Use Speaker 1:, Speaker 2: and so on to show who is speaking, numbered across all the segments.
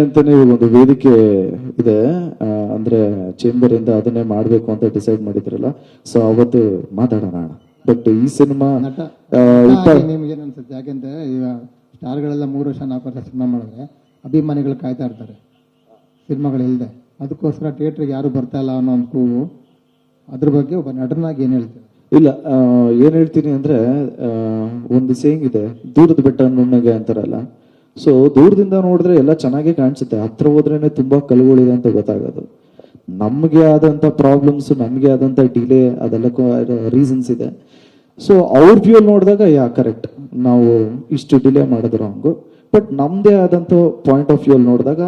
Speaker 1: ಅಂತಾನೆ ಒಂದು ವೇದಿಕೆ ಇದೆ. ಅಂದ್ರೆ ಚೇಂಬರ್ ಇಂದ ಅದನ್ನೇ ಮಾಡ್ಬೇಕು ಅಂತ ಡಿಸೈಡ್ ಮಾಡಿದ್ರಲ್ಲ. ಸೊ ಅವತ್ತು ಮಾತಾಡೋಣ ಬಟ್ ಈ ಸಿನಿಮಾ
Speaker 2: ನಿಮ್ಗೆ ಅನ್ಸುತ್ತೆ ಯಾಕೆಂದ್ರೆ ಈಗ ಸ್ಟಾರ್ಗಳೆಲ್ಲ ಮೂರು ವರ್ಷ ನಾಲ್ಕು ವರ್ಷ ಸಿನಿಮಾ ಮಾಡಿದ್ರೆ ಅಭಿಮಾನಿಗಳು ಕಾಯ್ತಾ ಇರ್ತಾರೆ. ಸಿನಿಮಾಗಳು ಇಲ್ಲದೆ ಅದಕ್ಕೋಸ್ಕರ ಥಿಯೇಟ್ರಿಗೆ ಯಾರು ಬರ್ತಾ ಇಲ್ಲ ಅನ್ನೋ ಒಂದು ಕೂಗು. ಅದ್ರ ಬಗ್ಗೆ ಒಬ್ಬ ನಟನಾಗಿ ಏನು ಹೇಳ್ತೀವಿ
Speaker 1: ಇಲ್ಲ ಏನ್ ಹೇಳ್ತೀನಿ ಅಂದ್ರೆ ಒಂದು ಸೇಯಿಂಗ್ ಇದೆ. ದೂರದ ಬೆಟ್ಟ ನುಣ್ಣಗೆ ಅಂತಾರಲ್ಲ. ಸೊ ದೂರದಿಂದ ನೋಡಿದ್ರೆ ಎಲ್ಲ ಚೆನ್ನಾಗೇ ಕಾಣಿಸುತ್ತೆ. ಹತ್ರ ಹೋದ್ರೇನೆ ತುಂಬಾ ಕಲ್ಲುಗಳಿದೆ ಅಂತ ಗೊತ್ತಾಗೋದು. ನಮ್ಗೆ ಆದಂತ ಪ್ರಾಬ್ಲಮ್ಸ್ ನಮ್ಗೆ ಆದಂತ ಡಿಲೇ ಅದೆಲ್ಲ ರೀಸನ್ಸ್ ಇದೆ. ಸೊ ಅವ್ರ ವ್ಯೂ ನೋಡಿದಾಗ ಯಾ ಕರೆಕ್ಟ್ ನಾವು ಇಷ್ಟು ಡಿಲೇ ಮಾಡಿದ್ರು ಹಂಗು ಬಟ್ ನಮ್ದೇ ಆದಂತ ಪಾಯಿಂಟ್ ಆಫ್ ವ್ಯೂ ನೋಡಿದಾಗ,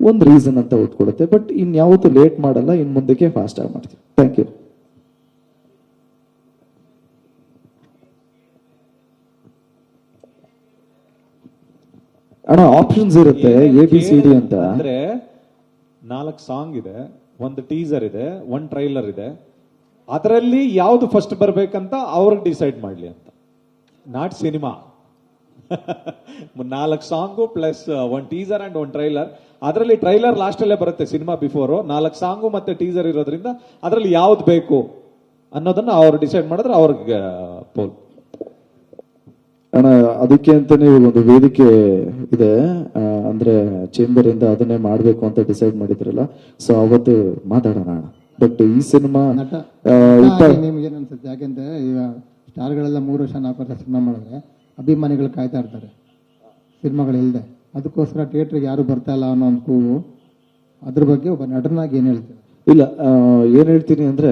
Speaker 1: ಒಂದು ರೀಸನ್ ಅಂತ ಉಟ್ಕೊಡುತ್ತೆ ಬಟ್ ಇನ್ಯಾವತ್ತೂ ಲೇಟ್ ಮಾಡಲ್ಲ, ಇನ್ ಮುಂದಕ್ಕೆ ಫಾಸ್ಟ್ ಆಗಿ ಮಾಡ್ತೀವಿ. ಥ್ಯಾಂಕ್ ಯು ಅಣ್ಣ ಆಪ್ಷನ್ಸ್ ಇರುತ್ತೆ ಎ ಬಿ ಸಿ ಡಿ ಅಂತ.
Speaker 3: ಅಂದ್ರೆ ನಾಲ್ಕು ಸಾಂಗ್ ಇದೆ ಒಂದು ಟೀಸರ್ ಇದೆ ಒಂದು ಟ್ರೈಲರ್ ಇದೆ. ಅದರಲ್ಲಿ ಯಾವ್ದು ಫಸ್ಟ್ ಬರ್ಬೇಕಂತ ಅವ್ರಿಗೆ ಡಿಸೈಡ್ ಮಾಡ್ಲಿ ಅಂತ. ನಾಟ್ ಸಿನಿಮಾ ನಾಲ್ಕು song plus one teaser and one trailer ಅದರಲ್ಲಿ ಟ್ರೈಲರ್ ಲಾಸ್ಟ್ ಅಲ್ಲೇ ಬರುತ್ತೆ ಸಿನಿಮಾ ಬಿಫೋರ್ ನಾಲ್ಕು ಸಾಂಗು ಮತ್ತೆ ಟೀಸರ್ ಇರೋದ್ರಿಂದ ಅದರಲ್ಲಿ ಯಾವ್ದು ಬೇಕು ಅನ್ನೋದನ್ನ ಅವ್ರು ಡಿಸೈಡ್ ಮಾಡಿದ್ರೆ ಅವ್ರಿಗೆ ಪೋಲ್
Speaker 1: ಅಣ್ಣ ಅದಕ್ಕೆ ಅಂತಾನೆ ಇವಾಗ ಒಂದು ವೇದಿಕೆ ಇದೆ. ಅಂದ್ರೆ ಚೇಂಬರ್ ಇಂದ ಅದನ್ನೇ ಮಾಡ್ಬೇಕು ಅಂತ ಡಿಸೈಡ್ ಮಾಡಿದ್ರಲ್ಲ. ಸೊ ಅವತ್ತು ಮಾತಾಡೋಣ ಬಟ್ ಈ ಸಿನಿಮಾ
Speaker 2: ನಿಮ್ಗೆ ಅನ್ಸುತ್ತೆ ಯಾಕೆಂದ್ರೆ ಈಗ ಸ್ಟಾರ್ಗಳೆಲ್ಲ ಮೂರು ವರ್ಷ ನಾಲ್ಕು ವರ್ಷ ಸಿನಿಮಾ ಮಾಡಿದ್ರೆ ಅಭಿಮಾನಿಗಳು ಕಾಯ್ತಾ ಇರ್ತಾರೆ. ಸಿನಿಮಾಗಳು ಇಲ್ಲದೆ ಅದಕ್ಕೋಸ್ಕರ ಥಿಯೇಟ್ರಿಗೆ ಯಾರು ಬರ್ತಾ ಇಲ್ಲ ಅನ್ನೋ ಒಂದು ಕೂಗು. ಅದ್ರ ಬಗ್ಗೆ ಒಬ್ಬ ನಟನಾಗಿ ಏನು ಹೇಳ್ತೀವಿ
Speaker 1: ಇಲ್ಲ ಏನ್ ಹೇಳ್ತೀನಿ ಅಂದ್ರೆ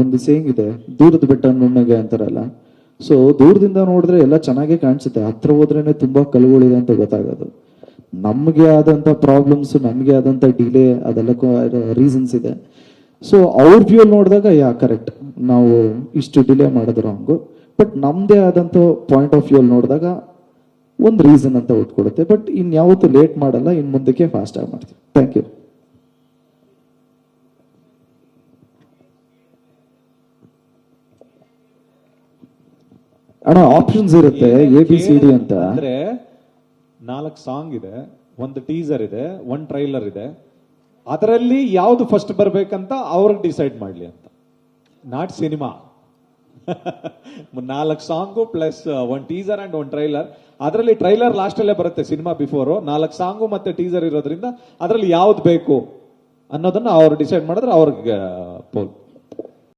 Speaker 1: ಒಂದು ಸೇಯಿಂಗ್ ಇದೆ. ದೂರದ ಬೆಟ್ಟ ನುಣ್ಣಗೆ ಅಂತಾರಲ್ಲ. ಸೊ ದೂರದಿಂದ ನೋಡಿದ್ರೆ ಎಲ್ಲ ಚೆನ್ನಾಗೇ ಕಾಣಿಸುತ್ತೆ. ಹತ್ರ ಹೋದ್ರೇನೆ ತುಂಬಾ ಕಲ್ಗಳಿದೆ ಅಂತ ಗೊತ್ತಾಗೋದು. ನಮ್ಗೆ ಆದಂತ ಪ್ರಾಬ್ಲಮ್ಸ್ ನಮ್ಗೆ ಆದಂತ ಡಿಲೇ ಅದೆಲ್ಲಕ್ಕೂ ರೀಸನ್ಸ್ ಇದೆ. ಸೊ ಅವ್ರ ವ್ಯೂ ನೋಡಿದಾಗ ಯಾ ಕರೆಕ್ಟ್ ನಾವು ಇಷ್ಟು ಡಿಲೇ ಮಾಡಿದ್ರು ಹಂಗು ಬಟ್ ನಮ್ದೇ ಆದಂತ ಪಾಯಿಂಟ್ ಆಫ್ ವ್ಯೂ ನೋಡಿದಾಗ, ಒಂದು ರೀಸನ್ ಅಂತ ಉಟ್ಕೊಡುತ್ತೆ ಬಟ್ ಇನ್ಯಾವತ್ತೂ ಲೇಟ್ ಮಾಡಲ್ಲ, ಇನ್ ಮುಂದಕ್ಕೆ ಫಾಸ್ಟ್ ಆಗಿ ಮಾಡ್ತೀವಿ. ಥ್ಯಾಂಕ್ ಯು ಅಣ್ಣ ಆಪ್ಷನ್ಸ್ ಇರುತ್ತೆ ಎ ಬಿ ಸಿ ಡಿ ಅಂತ.
Speaker 3: ಅಂದ್ರೆ ನಾಲ್ಕು ಸಾಂಗ್ ಇದೆ ಒಂದು ಟೀಸರ್ ಇದೆ ಒಂದು ಟ್ರೈಲರ್ ಇದೆ. ಅದರಲ್ಲಿ ಯಾವ್ದು ಫಸ್ಟ್ ಬರ್ಬೇಕಂತ ಅವ್ರಿಗೆ ಡಿಸೈಡ್ ಮಾಡ್ಲಿ ಅಂತ. ನಾಟ್ ಸಿನಿಮಾ ನಾಲ್ಕು song plus one teaser and one trailer ಅದರಲ್ಲಿ ಟ್ರೈಲರ್ ಲಾಸ್ಟ್ ಅಲ್ಲೇ ಬರುತ್ತೆ ಸಿನಿಮಾ ಬಿಫೋರ್ ನಾಲ್ಕು ಸಾಂಗು ಮತ್ತೆ ಟೀಸರ್ ಇರೋದ್ರಿಂದ ಅದರಲ್ಲಿ ಯಾವ್ದು ಬೇಕು ಅನ್ನೋದನ್ನ ಅವ್ರು ಡಿಸೈಡ್ ಮಾಡಿದ್ರೆ ಅವ್ರಿಗೆ ಪೋಲ್